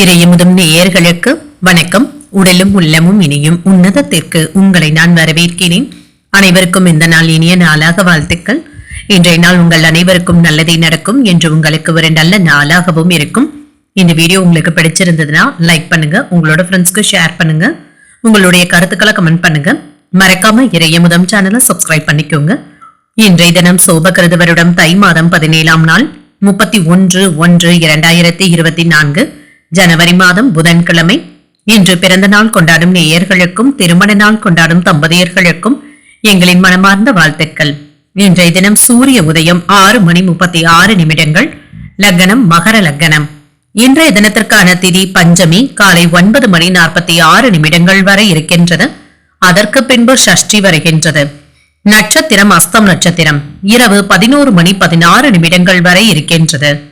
இறையமுதும் நேயர்களுக்கு வணக்கம். உடலும் உள்ளமும் இனியும் உன்னதத்திற்கு உங்களை நான் வரவேற்கிறேன். அனைவருக்கும் இந்த நாள் இனிய நாளாக வாழ்த்துக்கள். இன்றைய நாள் உங்கள் அனைவருக்கும் நல்லதே நடக்கும் என்று உங்களுக்கு ஒரு நல்ல நாளாகவும் இருக்கும். இந்த வீடியோ உங்களுக்கு பிடிச்சிருந்ததுன்னா லைக் பண்ணுங்க உங்களோட ஃப்ரெண்ட்ஸ்க்கு ஷேர் பண்ணுங்க. உங்களுடைய கருத்துக்களை கமெண்ட் பண்ணுங்க. மறக்காம இறையமுதம் சேனலை சப்ஸ்கிரைப் பண்ணிக்கோங்க. இன்றைய தினம் சோபகிருத வருடம் தை மாதம் பதினேழாம் நாள் முப்பத்தி ஒன்று ஒன்று இரண்டாயிரத்தி இருபத்தி நான்கு. ஜனவரி மாதம் புதன்கிழமை. இன்று பிறந்த நாள் கொண்டாடும் நேயர்களுக்கும் திருமண நாள் கொண்டாடும் தம்பதியர்களுக்கும் எங்களின் மனமார்ந்த வாழ்த்துக்கள். இன்றைய தினம் சூரிய உதயம் ஆறு மணி முப்பத்தி ஆறு நிமிடங்கள். லக்னம் மகர லக்னம். இன்றைய தினத்திற்கான திதி பஞ்சமி காலை ஒன்பது மணி நாற்பத்தி ஆறு நிமிடங்கள் வரை இருக்கின்றது. அதற்கு பின்பு ஷஷ்டி வருகின்றது. நட்சத்திரம் அஸ்தம் நட்சத்திரம். இரவு பதினோரு மணி பதினாறு நிமிடங்கள் வரை இருக்கின்றது.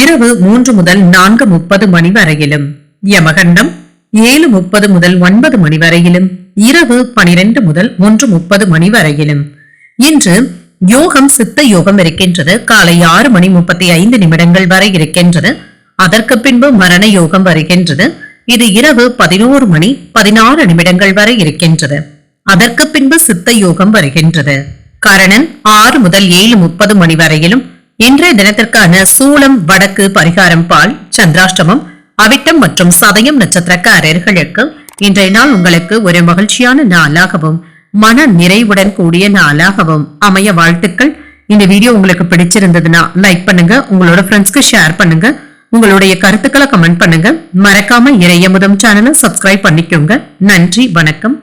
இரவு மூன்று முதல் நான்கு முப்பது மணி வரையிலும். யமகண்டம் ஏழு முப்பது முதல் ஒன்பது மணி வரையிலும். இரவு பனிரெண்டு முதல் ஒன்று முப்பது மணி வரையிலும். இன்று யோகம் சித்த யோகம் இருக்கின்றது. காலை ஆறு மணி முப்பத்தி ஐந்து நிமிடங்கள் வரை இருக்கின்றது. அதற்கு பின்பு மரண யோகம் வருகின்றது. இது இரவு பதினோரு மணி பதினாறு நிமிடங்கள் வரை இருக்கின்றது. அதற்கு பின்பு சித்த யோகம் வருகின்றது. கரணன் ஆறு முதல் ஏழு முப்பது மணி வரையிலும் இன்றைய தினத்திற்கான சூளம் வடக்கு பரிகாரம் பால் சந்திராஷ்டமம் அவிட்டம் மற்றும் சதயம் நட்சத்திரக்காரர்களுக்கு இன்றைய நாள் உங்களுக்கு ஒரு மகிழ்ச்சியான நாளாகவும் மன நிறைவுடன் கூடிய நாளாகவும் அமைய வாழ்த்துக்கள். இந்த வீடியோ உங்களுக்கு பிடிச்சிருந்ததுன்னா லைக் பண்ணுங்க உங்களோட ஃப்ரெண்ட்ஸ்க்கு ஷேர் பண்ணுங்க உங்களுடைய கருத்துக்களை கமெண்ட் பண்ணுங்க. மறக்காம இறையமுதம் சேனலை சப்ஸ்கிரைப் பண்ணிக்கோங்க. நன்றி வணக்கம்.